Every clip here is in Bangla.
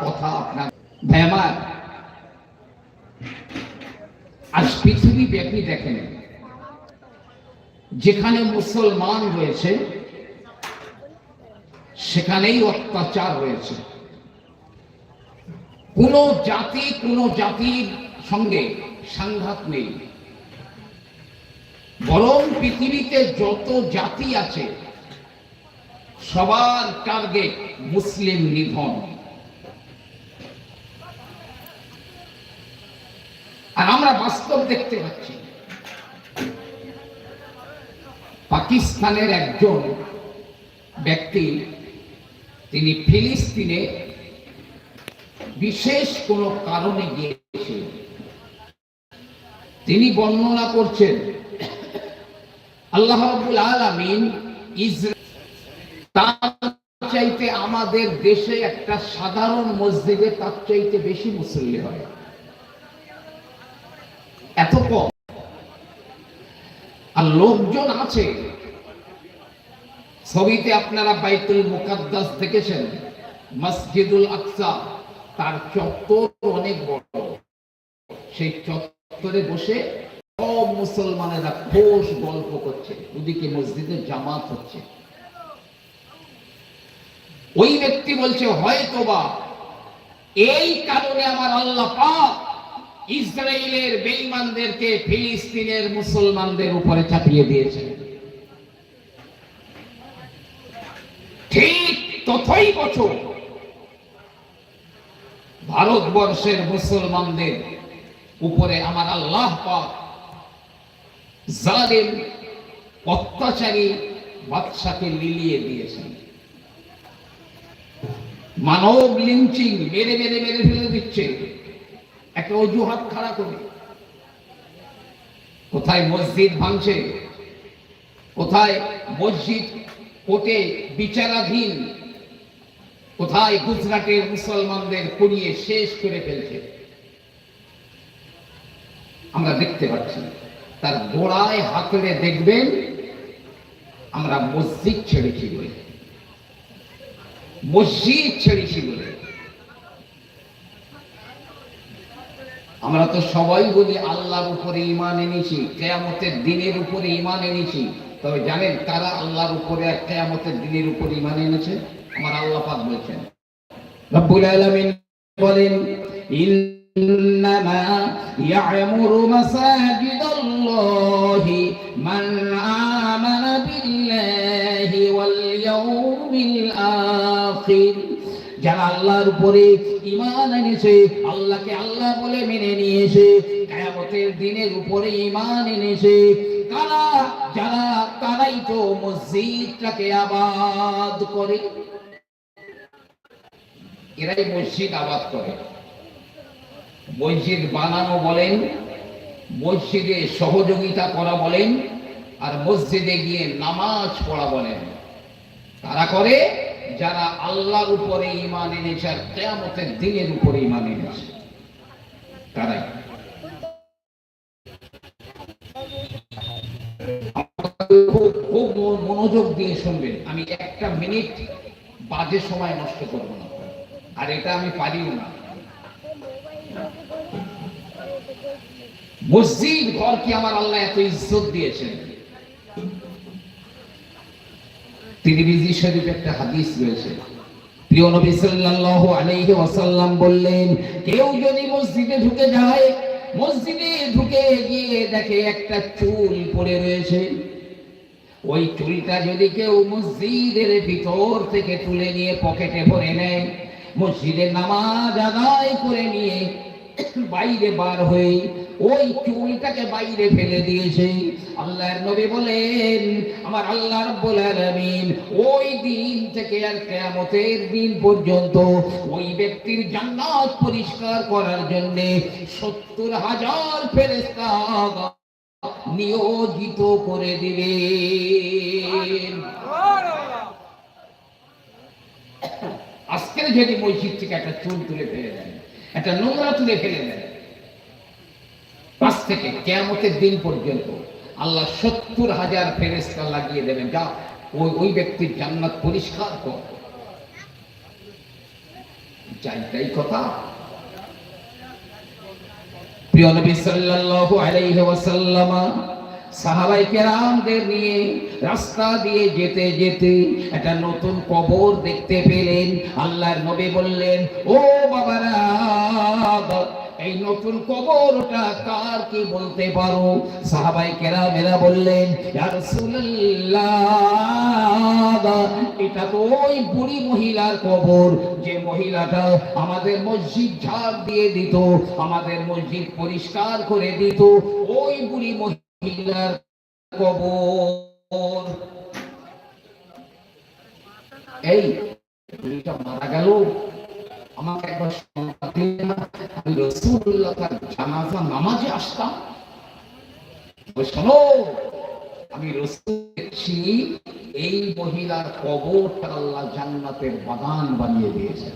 কথা আপনার। আজ পৃথিবী ব্যাপী দেখেন। যেখানে মুসলমান রয়েছে, সেখানেই অত্যাচার রয়েছে। কোন জাতি, কোন জাতির সঙ্গে সংঘাত নেই। বরং পৃথিবীতে যত জাতি আছে, সবার টার্গেট মুসলিম নিধন। আর আমরা বাস্তব দেখতে পাচ্ছি। পাকিস্তানের একজন ব্যক্তি, তিনি ফিলিস্তিনে বিশেষ কোনো কারণে গিয়েছিলেন। তিনি বর্ণনা করছেন, আল্লাহ রাব্বুল আলামিন তার চাইতে আমাদের দেশে একটা সাধারণ মসজিদে তার চাইতে বেশি মুসল্লি হয়। এত কম। আর লোকজন আছে। ছবিতে আপনারা বাইতুল মুকাদ্দাস দেখেছেন? মসজিদুল আকসা, তার চত্বর অনেক বড়। সেই চত্বরে বসে সব মুসলমানেরা খোশ গল্প করছে। ওদিকে মসজিদে জামাত হচ্ছে। ওই ব্যক্তি বলছে হয়তো বা এই কারণে আমার আল্লাহ পাক ইসরায়েলের ফিলিস্তিনের মুসলমানদের উপরে চাপিয়ে ঠিক তথই বছর ভারতবর্ষের মুসলমানদের উপরে আমার আল্লাহ পাক অত্যাচারী, বাদশাকে লিলিয়ে দিয়েছেন। মানব লিঞ্চিং মেরে মেরে মেরে ফেলে দিচ্ছে। একটা অজুহাত খাড়া করে। কোথায় মসজিদ ভাঙছে? কোথায় মসজিদ কোর্টে বিচারাধীন? কোথায় গুজরাটের মুসলমানদের পুড়িয়ে শেষ করে ফেলছে? আমরা দেখতে পাচ্ছি, তার গোড়ায় হাতড়ে দেখবেন, আমরা মসজিদ ছেড়েছি বলে। মসজিদ ছেড়েছি বলে। আমরা তো সবাই বলি আল্লাহর উপরে ইমান এনেছি, কেয়ামতের দিনের উপরে ইমান এনেছি। তবে জানেন তারা আল্লাহর উপরে আর কেয়ামতের দিনের উপরে ইমান এনেছে? আমার আল্লাহ পাক বলছেন। রব্বুল আলামিন বলেন, ইন্নামা ইয়ামুরু মাসাজিদাল্লাহি মান যারা আল্লাহর উপরে ইমান এনেছে, আল্লাহকে আল্লাহ বলে মেনে নিয়েছে, কিয়ামতের দিনের উপরে ইমান এনেছে কারা যারা তারাই তো মসজিদটাকে আবাদ করে। এরাই মসজিদ আবাদ করে। মসজিদ বানানো বলেন, মসজিদে সহযোগিতা করা বলেন, আর মসজিদে গিয়ে নামাজ পড়া বলেন। তারা করে যারা আল্লাহর উপরে ইমান এনেছে আর কেয়ামতের দিনের উপরে ইমান এনেছে, তারাই। খুব মনোযোগ দিয়ে শুনবেন। আমি একটা মিনিট বাজে সময় নষ্ট করব না। আর এটা আমি পারিও না। মসজিদ ঘর কি আমার আল্লাহ এত ইজ্জত দিয়েছেন? তিরমিজি শরীফ একটা হাদিস রয়েছে। প্রিয় নবী সাল্লাল্লাহু আলাইহি ওয়াসাল্লাম বললেন, কেউ যদি মসজিদে ঢুকে যায়, মসজিদে ঢুকে গিয়ে দেখে একটা চুল পড়ে রয়েছে। ওই চুলটা যদি কেউ মসজিদের ভিতর থেকে তুলে নিয়ে পকেটে ভরে নেয় মসজিদের নামাজ আদায় করে নিয়ে বাইরে বার হয়ে ওই চুলটাকে বাইরে ফেলে দিয়েছে। আল্লাহর নবী বলেন, আমার আল্লাহ রাব্বুল আলামিন ওই দিন থেকে আর কিয়ামতের দিন পর্যন্ত ওই ব্যক্তির জান্নাত পরিষ্কার করার জন্য সত্তর হাজার ফেরেশতা নিয়োজিত করে দিবেন আজকের যদি মসজিদ থেকে একটা চুল তুলে ফেলে দেন, একটা নোংরা তুলে ফেলে দেন পাঁচ থেকে কেয়ামতের দিন পর্যন্ত আল্লাহ সত্তর হাজার ফেরেস্তা লাগিয়ে দেবেন। যা ওই ওই ব্যক্তির জান্নাত পরিষ্কার কর। কথা। প্রিয় নবী সাল্লাল্লাহু আলাইহি ওয়াসাল্লাম সাহাবাই কেরামদের নিয়ে রাস্তা দিয়ে যেতে যেতে একটা নতুন কবর দেখতে পেলেন। আল্লাহর নবী বললেন, ও বাবারা এই নতুন কবরটা কার কি বলতে পারো? সাহাবাই কেরামেরা বললেন এটা তো ওই বুড়ি মহিলার কবর। যে মহিলাটা আমাদের মসজিদ ঝাড় দিয়ে দিত, আমাদের মসজিদ পরিষ্কার করে দিত, ওই বুড়ি মহিলার কবর। এই মারা গেল। আমাকে একবার রসুল্লাহ তার জানাজা নামাজে আসতাম। শোনো, আমি রসুল এই মহিলার কবরটা আল্লাহ জান্নাতের বাগান বানিয়ে দিয়েছেন।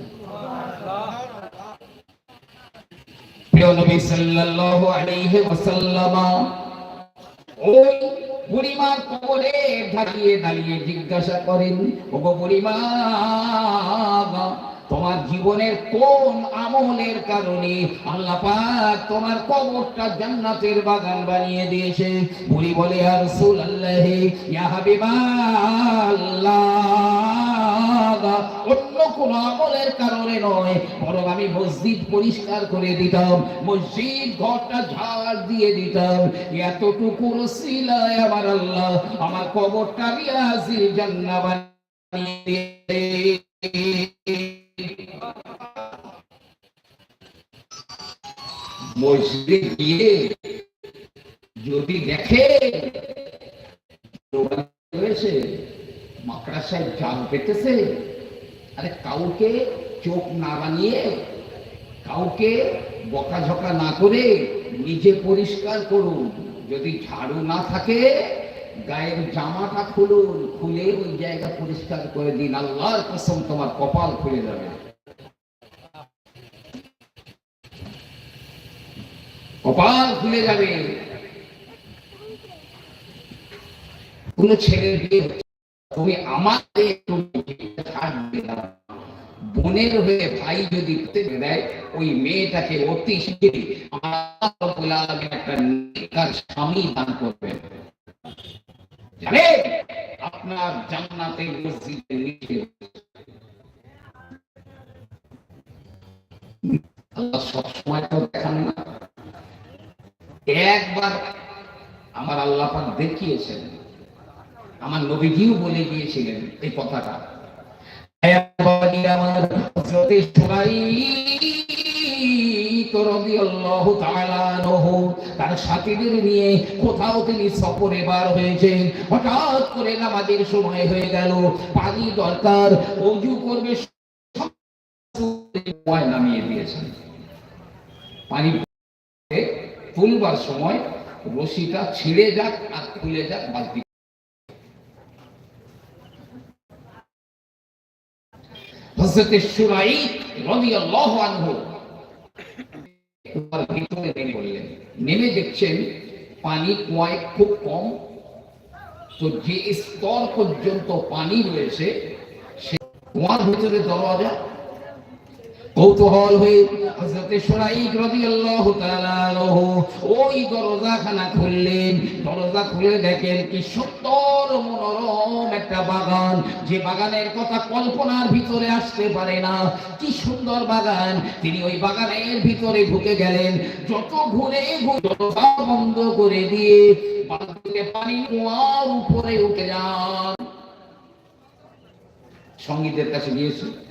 জিজ্ঞাসা করেন, ওগো বুড়িমা তোমার জীবনের কোন আমলের কারণে আল্লাহ পাক তোমার কবরটা জান্নাতের বাগান বানিয়ে দিয়েছে? বুড়ি বলে আর রাসূলুল্লাহ, ইয়া হাবিবাল্লাহ অন্য কোন আমলের কারণে নয়, বরং আমি মসজিদ পরিষ্কার করে দিতাম, মসজিদ ঘরটা ঝাড় দিয়ে দিতাম। এতটুকু রসিলায় আমার আল্লাহ, আমার কবরটা রিয়াজিল জান্নাত বানিয়ে মসজিদে গিয়ে যদি দেখে হয়েছে? মাকড়া জাল পেতেছে? আরে কাউকে চোখ না বানিয়ে কাউকে বকাঝকা না করে নিজে পরিষ্কার করুন। যদি ঝাড়ু না থাকে গায়ের জামাটা খুলুন, খুলে ওই জায়গা পরিষ্কার করে দিন। আল্লাহর কসম, তোমার কপাল খুলে যাবে। কপাল খুলে যাবে। কোন ছেলে বিয়ে তুমি দিলাম বোনের হয়ে ভাই যদি দেয়, ওই মেয়েটাকে অতি একটা নেককার স্বামী দান করবেন। আপনার জান্নাতের মসজিদের নিচে আল্লাহ সবসময় তো দেখান না। একবার আমার আল্লাহ পাক দেখিয়েছেন। আমার নবীজিও বলে গিয়েছিলেন এই কথাটা। তার সাথীদের নিয়ে কোথাও তিনি সফরে বার হয়েছেন। হঠাৎ করে সময় হয়ে গেল। পানি দরকার ওযু করবে নামিয়ে দিয়েছেন পানি তুলবার সময় রশিটা ছিঁড়ে যাক আর খুলে যাক বালতি হযরতে রবি আল্লাহ আনহু ভিতরে নেমে বললেন, নেমে দেখছেন পানি কুয়ায় খুব কম। তো যে স্তর পর্যন্ত পানি রয়েছে, সে কুয়ার ভিতরে দরজা কৌতূহল হয়ে হযরতে শুরাইক রাদিয়াল্লাহু তাআলা আনহু ওই দরজাখানা খুললেন। দরজা খুলে দেখেন কি সুন্দর মনোরম একটা বাগান। যে বাগানের কথা কল্পনার ভিতরে আসতে পারে না। কি সুন্দর বাগান। তিনি ওই বাগানের ভিতরে ঢুকে গেলেন। যত ঘুরে দরজা বন্ধ করে দিয়ে বালতিতে পানি কুয়ার উপরে উঠে যান। সঙ্গীতের কাছে গিয়েছে।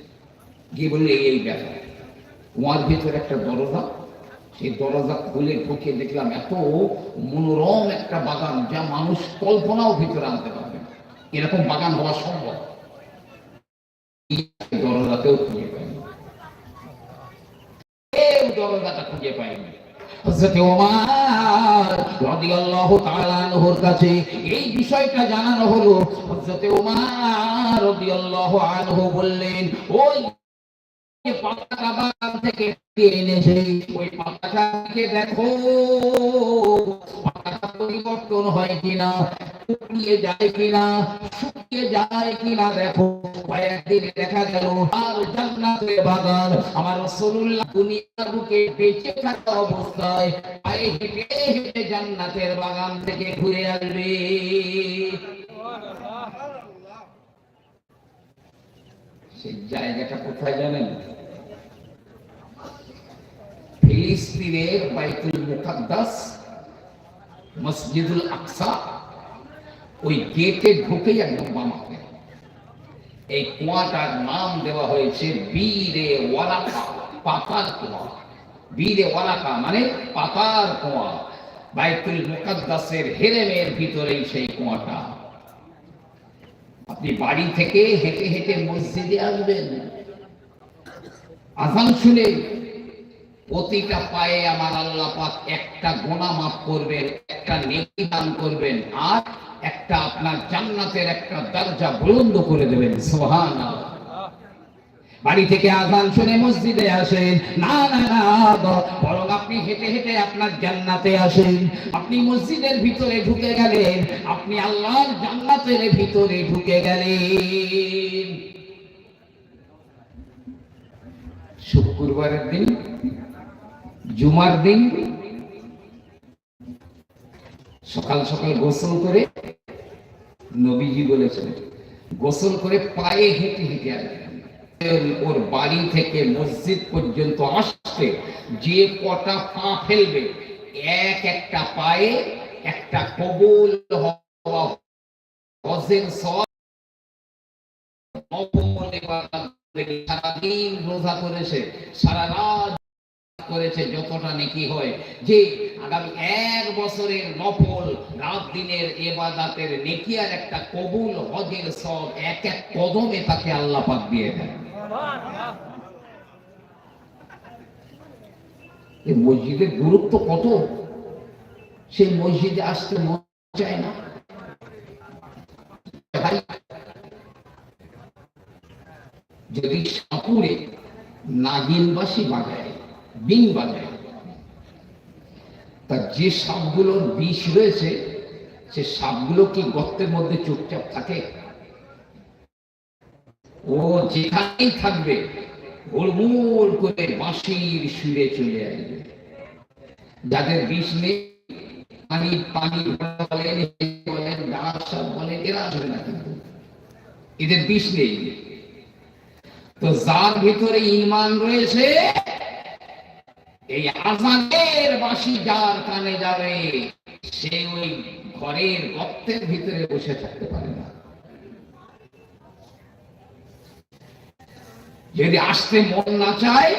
গিয়ে বললে, এই এই ব্যাপার। কুয়ার ভেতরে একটা দরজা, সেই দরজা খুলে ঢুকে দেখলাম এত মনোরম একটা বাগান যা মানুষ কল্পনাও ভিতরে আনতে পারবে এরকম বাগান হওয়া সম্ভব। দরজাতেও খুঁজে পাইনি। দরজাটা খুঁজে পাইনি কাছে এই বিষয়টা জানানো হলো। হযরত ওমর রাদিয়াল্লাহু আনহু বললেন, ওই যে পাতাটা বাগান থেকে দিয়ে এনেছে ওই পাতাটাকে দেখো। পাতাটা পরিবর্তন হয় কিনা, শুকিয়ে যায় কিনা, শুকিয়ে যায় কিনা দেখো। কয়েকদিন দেখা গেল, আর জান্নাতের বাগান। আমার রাসূলুল্লাহ দুনিয়ার বুকে বেঁচে থাকা অবস্থায় পায়ে হেঁটে হেঁটে জান্নাতের বাগান থেকে ঘুরে আসবে। সেই জায়গাটা কোথায় জানেন? ফিলিস্তিনের বাইতুল মুকাদ্দাস মসজিদুল আকসা ওই গেটে ঢুকেই একদম বামাকে এই কুয়াটার নাম দেওয়া হয়েছে বীরে ওয়ালাকা পাতার কুয়া বীরে ওয়ালাকা মানে পাতার কুয়া বাইতুল মুকাদ্দাসের হেরেমের ভিতরেই সেই কুয়াটা আপনি বাড়ি থেকে হেঁটে হেঁটে মসজিদে আসবেন শুনে প্রতিটা পায়ে আমার আল্লাহ পাক একটা গোনা মাফ করবেন, একটা নেকি দান করবেন, আর একটা আপনার জান্নাতের একটা দরজা বুলন্দ করে দেবেন। সোহান বাড়ি থেকে আজান শুনে মসজিদে আসেন। না না না বরং আপনি হেঁটে হেঁটে আপনার জান্নাতে আসেন। আপনি মসজিদের ভিতরে ঢুকে গেলেন, আপনি আল্লাহর জান্নাতের ভিতরে ঢুকে গেলেন। শুক্রবারের দিন জুমার দিন সকাল সকাল গোসল করে নবীজি বলেছেন, গোসল করে পায়ে হেঁটে হেঁটে ওর বাড়ি থেকে মসজিদ পর্যন্ত আসতে যে কটা পা ফেলবে, এক একটা পায়ে একটা কবুল সারাদিন রোজা করেছে সারা রাত করেছে যতটা নেকি হয়। যে আগামী এক বছরের নফল, রাত দিনের এবাদাতের নেকি আর একটা কবুল হজের সব এক এক কদমে তাকে আল্লাহ পাক দিয়ে এই মসজিদের গুরুত্ব কত? সেই মসজিদে আসতে মন চায় না। যদি সাপুরে নাগিনবাসী বাজায় বিন বাজায় তা যে সাপগুলোর বিষ রয়েছে, সে সাপগুলো কি গর্তের মধ্যে চুপচাপ থাকে? ও যেখানেই থাকবে গোলমোল করে বাঁশির সুরে চলে আসবে। যাদের বিষ নেই, পানি পানি বলেন বলেন ডাঁস সাপ বলেন এরা আসবে না কিন্তু। এদের বিষ নেই। তো যার ভিতরে ইমান রয়েছে এই আজানের বাসি যার কানে যাবে, সে ওই ঘরের গর্তের ভিতরে বসে থাকতে পারে না। যদি আসতে মন না চায়,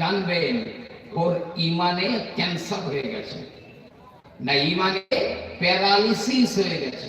জানবেন ওর ইমানে ক্যান্সার হয়ে গেছে। না, ইমানে প্যারালিসিস হয়ে গেছে।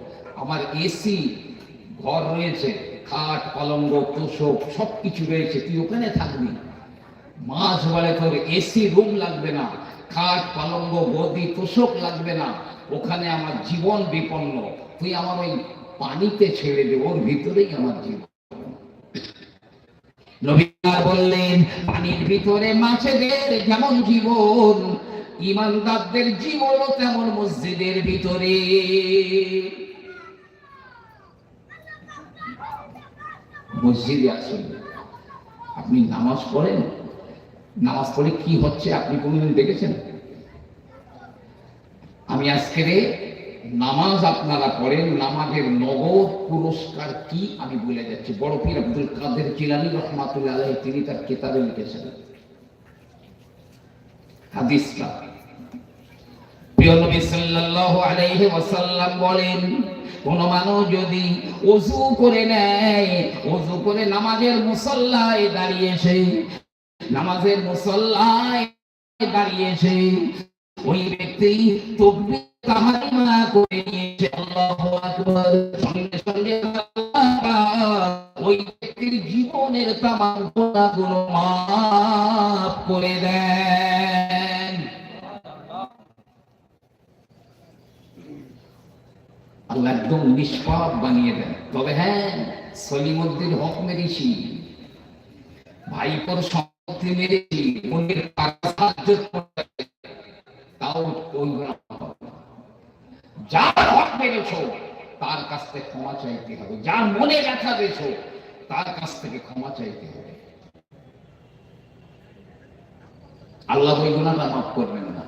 আমার এসি ঘর রয়েছে, খাট পলঙ্গ তোষক সব কিছু রয়েছে, তুই ওখানে থাকবি। মাছ বলে তোর এসি রুম লাগবে না, খাট পালঙ্গ গদি তোষক লাগবে না। ওখানে আমার জীবন বিপন্ন। তুই আমার ওই পানিতে ছেড়ে দে, ওর ভিতরেই আমার জীবন। বললেন, পানির ভিতরে মাছেদের যেমন জীবন, ইমানদারদের জীবনও তেমন মসজিদের ভিতরে। মসজিদে আসুন। আপনি নামাজ পড়েন? নামাজ পড়ে কি হচ্ছে আপনি কোনোদিন দেখেছেন? আমি আজকের নামাজ আপনারা পড়েন, নামাজের নগদ পুরস্কার কি আমি বলে যাচ্ছি। বড় পীর আব্দুল কাদের জিলানি রহমাতুল্লাহ তিনি তার কিতাবে লিখেছেন। হাদিসটা প্রিয় নবী সাল্লাল্লাহু আলাইহি ওয়াসাল্লাম বলেন, কোন মানুষ যদি ওযু করে নেয় ওযু করে নামাজের মুসল্লায় দাঁড়িয়েছে নামাজের মুসল্লায় দাঁড়িয়েছে ওই ব্যক্তি তকবীর তাহারিমা করে নিয়েছে আল্লাহু আকবার, সঙ্গে সঙ্গে ওই ব্যক্তির জীবনের তামাম গুনাহগুলো মাফ করে দেন। আল্লাহ একদম নিষ্পাপ বানিয়ে দেন। তবে হ্যাঁ সলিমুদ্দিন হক মেরেছি। ভাইপর সম্পত্তি মেরেছি তাও যার হক মেরেছ, তার কাছ থেকে ক্ষমা চাইতে হবে। যার মনে ব্যথা দিয়েছ, তার কাছ থেকে ক্ষমা চাইতে হবে। আল্লাহ ওই গুণাটা মাফ করবেন না।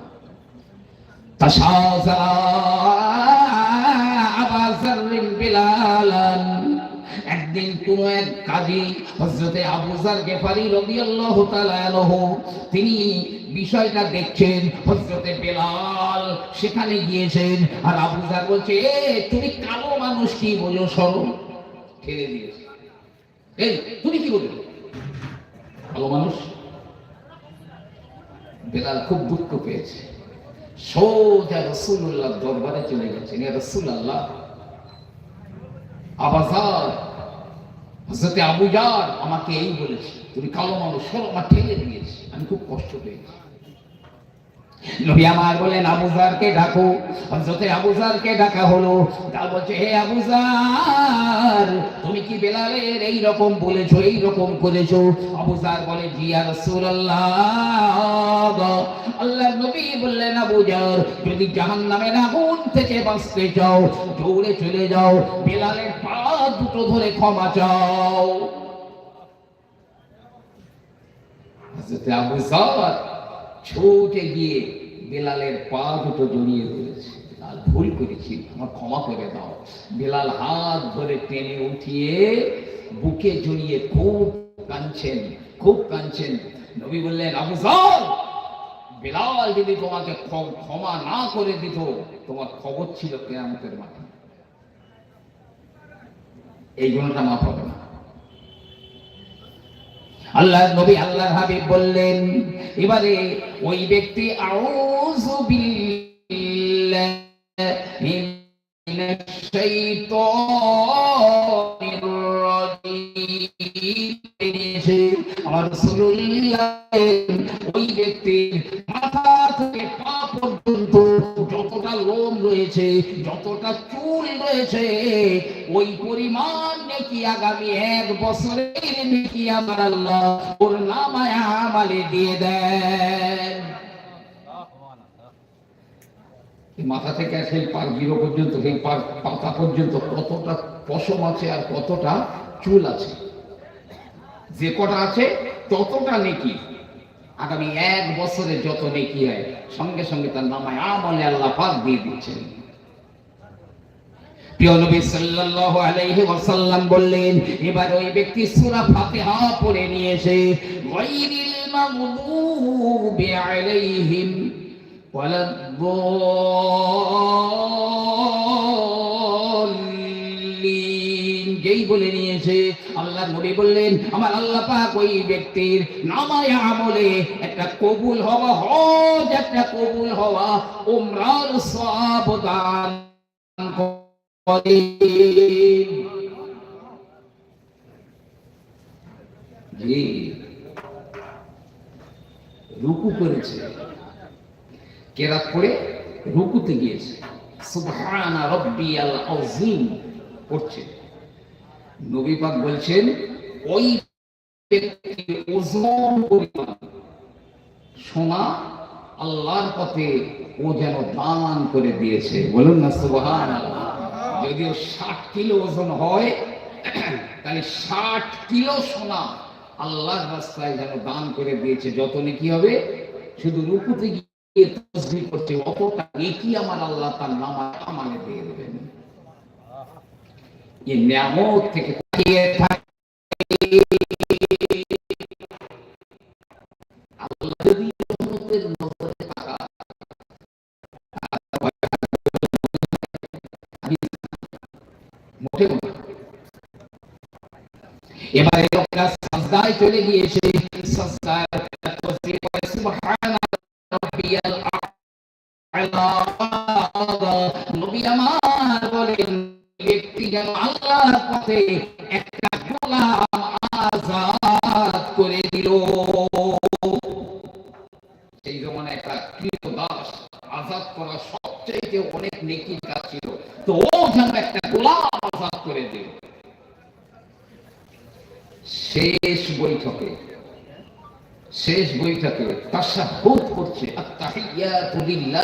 কোন এক কাজী হযরতে আবু যার গেফারি রাদিয়াল্লাহু তাআলা আনহু, তিনি বিষয়টা দেখছেন, হযরতে বেলাল সেখানে গিয়েছেন আর আবু যার বলছে, এ, তুমি কালো মানুষ কি বলো, সরো। ছেড়ে দিয়েছে এই, তুমি কি বলছো কালো মানুষ? বেলাল খুব দুঃখ পেয়েছে। সোজা রসুল্লাহ দরবারে চলে গেছেন। ইয়া রসুল্লাহ আবাজার হজরতে আবুজার আমাকে এই বলেছে, তুমি কালো মানুষ সর আমার ঠেলে দিয়েছে। আমি খুব কষ্ট পেয়েছি। নবী বলেন ডাকো। আবুজারকে ডাকা হলো। তা বলছে, হে আবুজার তুমি কি বেলালের এই রকম বলেছ এই রকম করেছ আবুজার বলে, জি ইয়া রাসূলুল্লাহ আল্লাহর নবী বললেন আবুজার যদি জাহান্নামের আগুন থেকে বাঁচতে চাও, দৌড়ে চলে যাও, বেলালের পা দুটো ধরে ক্ষমা চাও। হযরতে আবুজার ছুটে গিয়ে বেলালের পা দুটো জড়িয়ে ধরেছে। বেলাল ভুল করেছি আমার ক্ষমা করে দাও। বেলাল হাত ধরে টেনে উঠিয়ে বুকে জড়িয়ে খুব কাঁদছেন খুব কাঁদছেন। নবী বললেন, আবু জাল বেলাল যদি তোমাকে ক্ষমা না করে দিত, তোমার খবর ছিল কেয়ামতের মাঠে। এই গুণটা মাফ হবে না। আল্লাহ নবী আল্লাহ হাবিব বললেন, এবারে ওই ব্যক্তি আউযু বিল্লাহি মিনাশ শাইতানির রাজিম আমার ওই ব্যক্তির রয়েছে, যতটা চুল রয়েছে, ওই পরিমাণ নাকি আগামী এক বছরের নাকি আমার আল্লাহ ওর নামায় আমালে দিয়ে দেন। মাথা থেকে সেই পার গিরো পর্যন্ত, সেই পার পাতা পর্যন্ত কতটা পশম আছে আর কতটা চুল আছে? যে কটা আছে, ততটা নেকি। আগামী এক বছরে যত নেকি হয়, সঙ্গে সঙ্গে তার নামায় আমলে আল্লাহ পাক দিয়ে দিচ্ছেন। বললেন, এবার ওই ব্যক্তি সূরা ফাতিহা পড়ে গায়রিল মাগদুবি আলাইহিম ওয়ালাদ-দাল্লিন। যেই বলে নিয়েছে। আল্লাহ নবী বললেন, আমার আল্লাহ পাক ওই ব্যক্তির নামায় আমলে একটা কবুল হওয়া হজ, একটা কবুল হওয়া উমরার সওয়াব দান করেন জি। রুকু করেছে। কেরাত করে রুকুতে গিয়েছে। সুবহানা রব্বিয়াল আযীম। পড়ছে। নবী পাক বলছেন, ওই ওজন পরিমাণ সোনা আল্লাহর পথে ও যেন দান করে দিয়েছে। বলুন না সুবহান যদিও ষাট কিলো ওজন হয়, তাহলে ষাট কিলো সোনা আল্লাহর রাস্তায় যেন দান করে দিয়েছে। যত নাকি হবে, শুধু রুকুতে গিয়ে তসবিহ করছে অতটা নেকি আমার আল্লাহ তার নামা আমানে দিয়ে দেবেন। এই নিয়ামত থেকে আল্লাহ যদি রহমতের নজরে তাকায়, মোটেও না। এবারে লোকেরা সাজদায় চলে গিয়েছে সাজদায় সাথে একটা গোলাম আজাদ করে দিল। সেই জমানে একটা কৃত দাস আজাদ করা সবচেয়ে অনেক নেকির কাজ ছিল। তো ও যেন একটা গোলাম আজাদ করে দিল। শেষ বৈঠকে শেষ বৈঠকে তার তাশাহুদ করছে, আত্তাহিয়াতু লিল্লাহ